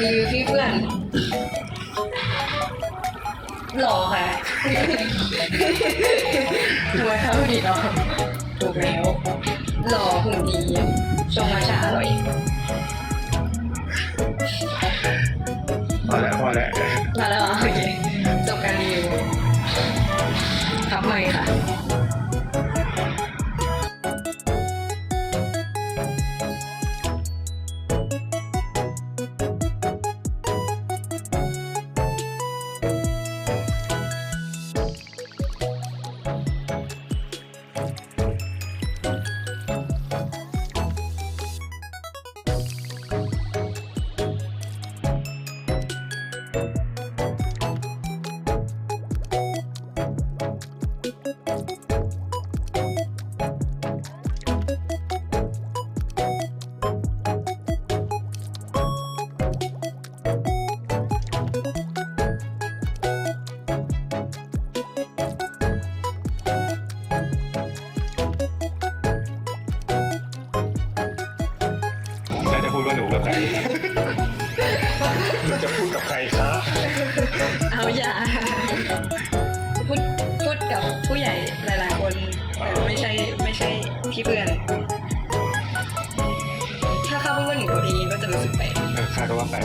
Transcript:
รีวิวพี่เพื่อนหล่อค่ะทำไมคะพูดดีเนาะถูกแล้ว หล่อหุ่นดีชงมาชาอร่อย พอแล้วพอแล้วมาแล้วเหรอโอเคจบการรีวิวครับไม่ค่ะแล้วจะ ดว่าหนูกับใครหนูจะพูดกับใครครับเอาอย่าพูดพูดกับผู้ใหญ่หลายๆคนแต่ไม่ใช่ไม่ใช่พี่เพื่อน ถ้าเข้าพูดว่าหนูตัวเองก็จะรู้สึกแปลก เออคาดว่าแปล